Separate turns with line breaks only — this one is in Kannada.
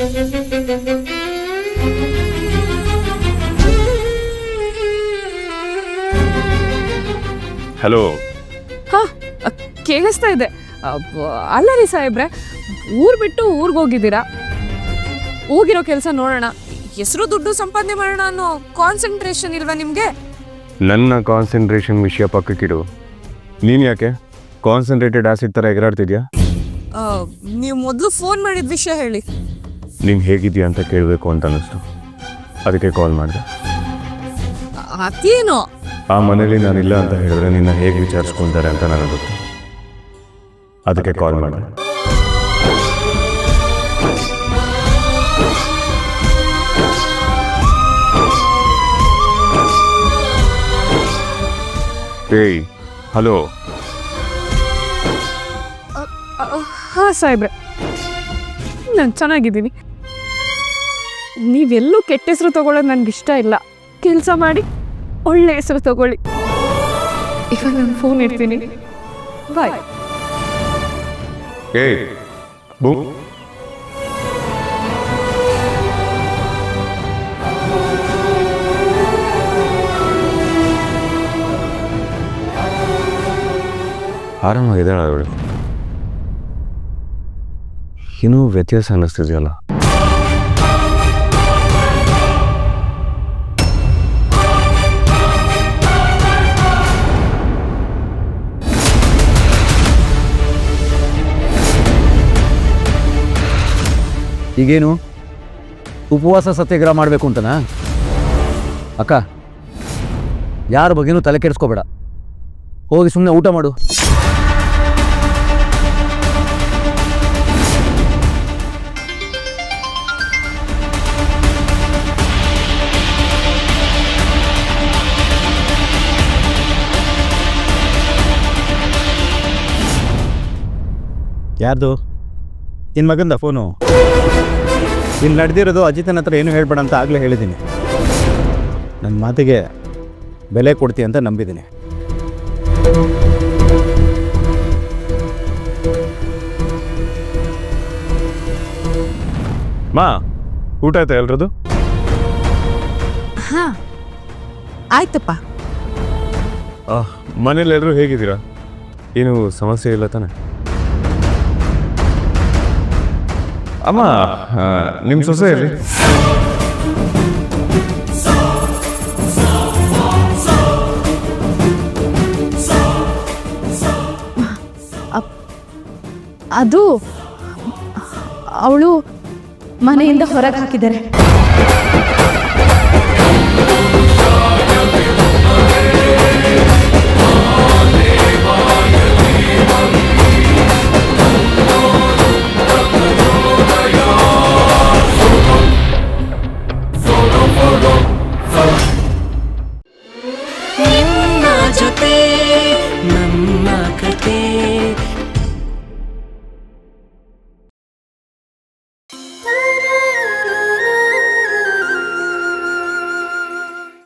ಹಲೋ
ಹಾ ಕೇಳಿಸ್ತಾ ಇದೆ. ಅಬ್ಬ, ಅಲ್ಲ ರೀ ಸಾಹೇಬ್ರೆ ಊರ್ ಬಿಟ್ಟು ಊರಿಗೆ ಹೋಗಿದ್ದೀರಾ? ಹೋಗಿರೋ ಕೆಲಸ ನೋಡೋಣ. ಹೆಸರು ದುಡ್ಡು ಸಂಪಾದನೆ ಮಾಡೋಣ ಅನ್ನೋ ಕಾನ್ಸಂಟ್ರೇಷನ್ ಇಲ್ವಾ ನಿಮಗೆ?
ನನ್ನ ಕಾನ್ಸಂಟ್ರೇಷನ್ ವಿಷಯ ಪಕ್ಕಕ್ಕಿಡು. ನೀನು ಯಾಕೆ? ಕಾನ್ಸಂಟ್ರೇಟೆಡ್ ಆಸಿಡ್ ಥರ ಎಗರಾಡ್ತಿದ್ಯಾ?
ನೀವು ಮೊದಲು ಫೋನ್ ಮಾಡಿದ ವಿಷಯ ಹೇಳಿ.
ನೀನು ಹೇಗಿದ್ದೀಯ ಅಂತ ಕೇಳಬೇಕು ಅಂತ ಅನ್ನಿಸ್ತು. ಅದಕ್ಕೆ ಕಾಲ್ ಮಾಡಿದೆ.
ಅದೇನೋ?
ಆ ಮನೇಲಿ ನಾನಿಲ್ಲ ಅಂತ ಹೇಳಿದ್ರೆ ನಿನ್ನ ಹೇಗೆ ವಿಚಾರಿಸ್ಕೊಳ್ತಾರೆ ಅಂತ ನನಗೆ ಗೊತ್ತು. ಅದಕ್ಕೆ ಕಾಲ್ ಮಾಡಿದೆ. ಏಯ್ ಹಲೋ.
ಹಾಂ ಸಾಹೇಬ್ರೆ. ನಾನು ಚೆನ್ನಾಗಿದ್ದೀನಿ. ನೀವೆಲ್ಲೂ ಕೆಟ್ಟ ಹೆಸರು ತಗೊಳ್ಳೋದು ನನಗೆ ಇಷ್ಟ ಇಲ್ಲ. ಕೆಲಸ ಮಾಡಿ ಒಳ್ಳೆ ಹೆಸರು ತಗೊಳ್ಳಿ. ಇವಾಗ ನಾನು ಫೋನ್ ಇಡ್ತೀನಿ. ಬಾಯ್
ಏಯ್ ಬೂ. ಆರಾಮಾಗಿದ್ದಾಳೆ ಅವಳು ಏನೂ ವ್ಯತ್ಯಾಸ ಅನ್ನಿಸ್ತಿದೆಯಲ್ಲ?
ಈಗೇನು? ಉಪವಾಸ ಸತ್ಯಾಗ್ರಹ ಮಾಡಬೇಕು ಅಂತನಾ? ಅಕ್ಕ, ಯಾರ ಬಗ್ಗೆನೂ ತಲೆ ಕೆಡಿಸ್ಕೋಬೇಡ. ಹೋಗಿ ಸುಮ್ಮನೆ ಊಟ ಮಾಡು.
ಯಾರ್ದು? ನಿನ್ನ ಮಗಂದ ಫೋನು? ನೀನು ನಡೆದಿರೋದು ಅಜಿತನ ಹತ್ರ ಏನು ಹೇಳ್ಬೇಡ ಅಂತ ಆಗಲೇ ಹೇಳಿದ್ದೀನಿ ನನ್ನ ಮಾತಿಗೆ ಬೆಲೆ ಕೊಡ್ತೀಯ ಅಂತ ನಂಬಿದ್ದೀನಿ
ಮಾ ಊಟ ಆಯ್ತಾ ಎಲ್ರದು
ಹಾ ಆಯ್ತಪ್ಪ.
ಮನೇಲಿ ಎಲ್ಲರೂ ಹೇಗಿದ್ದೀರಾ? ಏನು ಸಮಸ್ಯೆ ಇಲ್ಲ ತಾನೆ? ಅಮ್ಮ ನಿಮ್ಮ ಸೊಸೆಯಲ್ಲಿ
ಅದು ಅವಳು ಮನೆಯಿಂದ ಹೊರಗೆ ಹಾಕಿದ್ದಾರೆ.